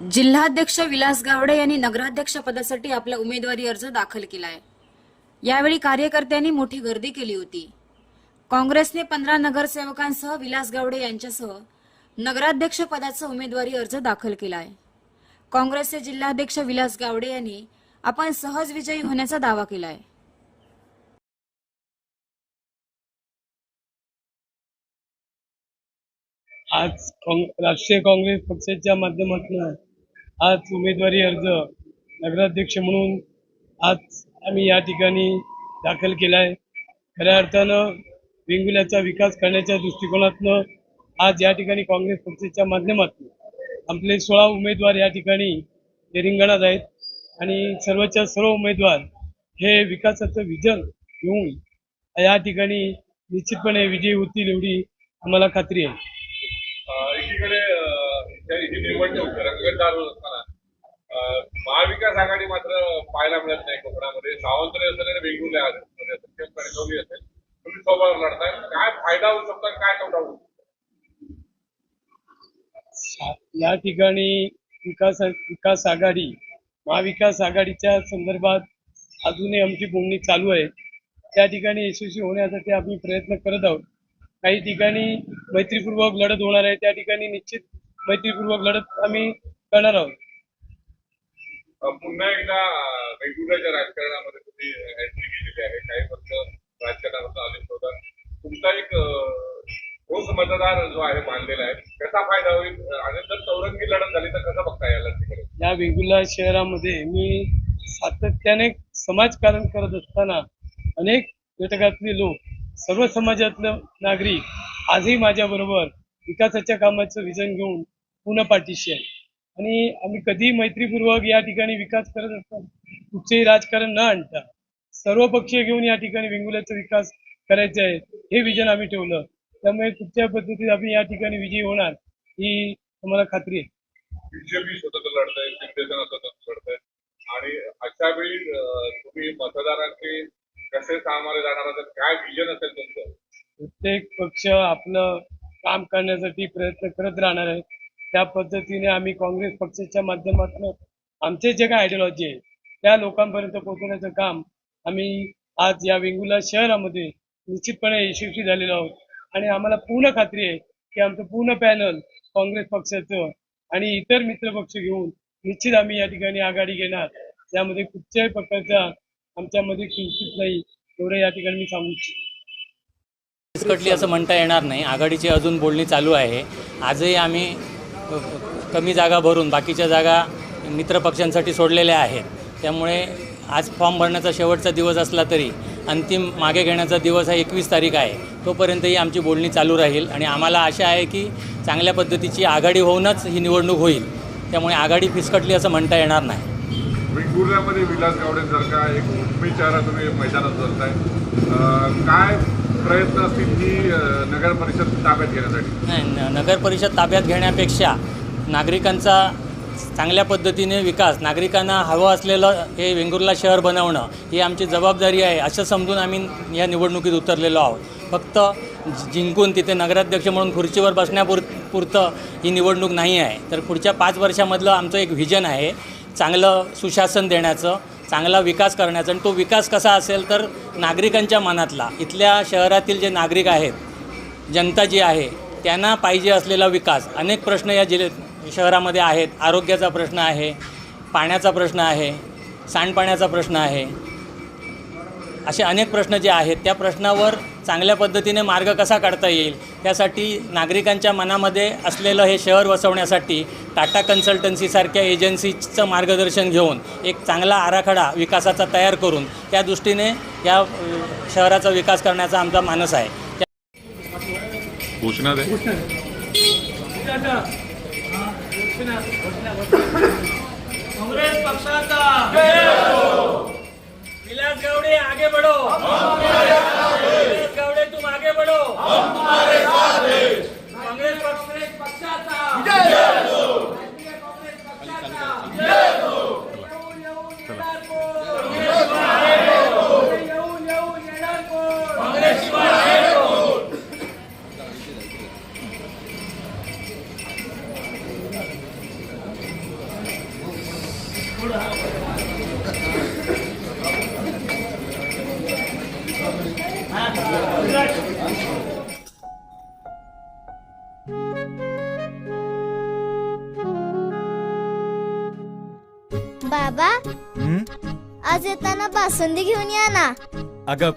जिल्हाध्यक्ष विलास गावडे यांनी नगराध्यक्ष पदासाठी आपला उमेदवारी अर्ज दाखल केला आहे यावेळी कार्यकर्त्यांनी मोठी गर्दी केली होती. काँग्रेसने पंधरा नगरसेवकांसह विलास गावडे यांच्यासह नगराध्यक्ष पदाचा उमेदवारी अर्ज दाखल केला आहे काँग्रेसचे जिल्हाध्यक्ष विलास गावडे यांनी आपण सहज विजयी होण्याचा दावा केला आहे आज राष्ट्रीय काँग्रेस पक्षाच्या माध्यमातून आज उमेदवारी अर्ज नगराध्यक्ष म्हणून आज आम्ही या ठिकाणी दाखल केला आहे खऱ्या अर्थानं वेंगुल्याचा विकास करण्याच्या दृष्टिकोनातनं आज या ठिकाणी काँग्रेस पक्षाच्या माध्यमातून आपले सोळा उमेदवार या ठिकाणी रिंगणात आहेत. आणि सर्वच्या सर्व उमेदवार हे विकासाचं विजन घेऊन या ठिकाणी निश्चितपणे विजयी होतील एवढी आम्हाला खात्री आहे. एकीकडे महाविकास आघाडी मात्र पाहायला मिळत नाही कोकणामध्ये. सावंतरे असेल आणि वेगवेगळ्या असेल. म्हणजे कणकवली असेल. तुम्ही सोबत लढताय. काय फायदा होऊ शकतो काय तोटा होऊ शकतो? या ठिकाणी विकास विकास आघाडी महाविकास आघाडीच्या संदर्भात अजूनही आमची बोलणी चालू आहे. त्या ठिकाणी यशस्वी होण्यासाठी आम्ही प्रयत्न करत आहोत. काही ठिकाणी मैत्रीपूर्वक लढत होणार आहे. त्या ठिकाणी निश्चित मैत्रीपूर्वक लढत आम्ही करणार आहोत. पुन्हा एकदा वेगवेगळ्या राजकारणामध्ये तुम्ही एंट्री केलेली आहे काही पक्ष राजकारणामध्ये आले होता. तुमचा एक अं, ठोस मतदार जो आहे मानलेला आहे त्याचा फायदा होईल. आणि जर चौरंगी लढत झाली तर कसं बघता याला या वेंगुर्ला शहरामध्ये मी सातत्याने समाजकारण करत असताना अनेक घटकातले लोक सर्व समाजातले नागरिक आजही माझ्याबरोबर विकासाच्या कामाचं विजन घेऊन पुन्हा पाठीशी आहे आणि आम्ही कधीही मैत्रीपूर्वक या ठिकाणी विकास करत असताना कुठचेही राजकारण न आणता सर्व पक्षीय घेऊन या ठिकाणी वेंगुर्ल्याचा विकास करायचा आहे हे विजन आम्ही ठेवलं. त्यामुळे कुठच्या पद्धतीत आम्ही या ठिकाणी विजयी होणार ही आम्हाला खात्री आहे. बीजेपी स्वतंत्र लढत आहे शिवसेना स्वतंत्र लढत आहे आणि अशा वेळी तुम्ही मतदारांचे कसे सामोरे जाणार काय विजन असेल तुमचं? प्रत्येक पक्ष आपलं काम करण्यासाठी प्रयत्न करत राहणार आहे. त्या पद्धतीने आम्ही काँग्रेस पक्षाच्या माध्यमातून आमचे जे काय आयडिओलॉजी आहे त्या लोकांपर्यंत पोहोचवण्याचं काम आम्ही आज या वेंगुला शहरामध्ये निश्चितपणे यशस्वी झालेलो आहोत. आणि आम्हाला पूर्ण खात्री आहे की आमचं पूर्ण पॅनल काँग्रेस पक्षाचं आणि इतर मित्र पक्ष घेऊन निश्चित आम्ही या ठिकाणी आघाडी घेणार. त्यामध्ये कुठच्याही प्रकारचा आमच्यामध्ये किंचित नाही एवढं या ठिकाणी मी सांगू इच्छितो. असं म्हणता येणार नाही. आघाडीची अजून बोलणी चालू आहे. आजही आम्ही कमी जागा भरून बाकीच्या जागा मित्रपक्षांसाठी सोडलेल्या आहेत. त्यामुळे आज फॉर्म भरण्याचा शेवटचा दिवस असला तरी अंतिम मागे घेण्याचा दिवस हा एकवीस तारीख आहे. तोपर्यंतही आमची बोलणी चालू राहील आणि आम्हाला आशा आहे की चांगल्या पद्धतीची आघाडी होऊनच ही निवडणूक होईल. त्यामुळे आघाडी फिसकटली असं म्हणता येणार नाही. विलास गावडेंसारखा एक उर्मी तुम्ही मैदानात धरताय. काय प्रयत्न असतील की नगर परिषद ताब्यात घेण्यासाठी? नाही न- नगर परिषद ताब्यात घेण्यापेक्षा नागरिकांचा चांगल्या पद्धतीने विकास नागरिकांना हवं असलेलं हे वेंगुर्ला शहर बनवणं ही आमची जबाबदारी आहे असं समजून आम्ही या निवडणुकीत उतरलेलो आहोत. फक्त जिंकून तिथे नगराध्यक्ष म्हणून खुर्चीवर बसण्यापुर पुरतं ही निवडणूक नाही आहे. तर पुढच्या पाच वर्षामधलं आमचं एक व्हिजन आहे चांगलं सुशासन देण्याचं. चांगला विकास करण्याचा आणि तो विकास कसा असेल तर नागरिकांच्या मनातला. इथल्या शहरातील जे नागरिक आहेत जनता जी आहे त्यांना पाहिजे असलेला विकास. अनेक प्रश्न या जिल्ह्यात शहरामध्ये आहेत. आरोग्याचा प्रश्न आहे पाण्याचा प्रश्न आहे सांडपाण्याचा प्रश्न आहे. असे अनेक प्रश्न जे आहेत त्या प्रश्नावर चांगल्या पद्धतीने मार्ग कसा काढता येईल? त्यासाठी नागरिकांच्या मनामध्ये असलेलं हे शहर वसवण्यासाठी टाटा कन्सल्टन्सीसारख्या एजन्सीचं मार्गदर्शन घेऊन एक चांगला आराखडा विकासाचा तयार करून त्या दृष्टीने या शहराचा विकास करण्याचा आमचा मानस आहे. घोषणा दे. काँग्रेस पक्षाचा. विलास गावडे आगे बढ़ो विलास गावडे तुम आगे बढ़ो काँग्रेस काँग्रेस पक्षाचा राष्ट्रीय काँग्रेस पक्षाचा येऊन येऊन येणार कोण काँग्रेस शिवाय आहे कोण बाबा आज येताना बासुंदी घेऊन या ना. अगं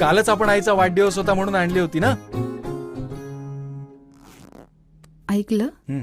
कालच आपण आईचा वाढदिवस होता म्हणून आणली होती ना? ऐकलं? हं.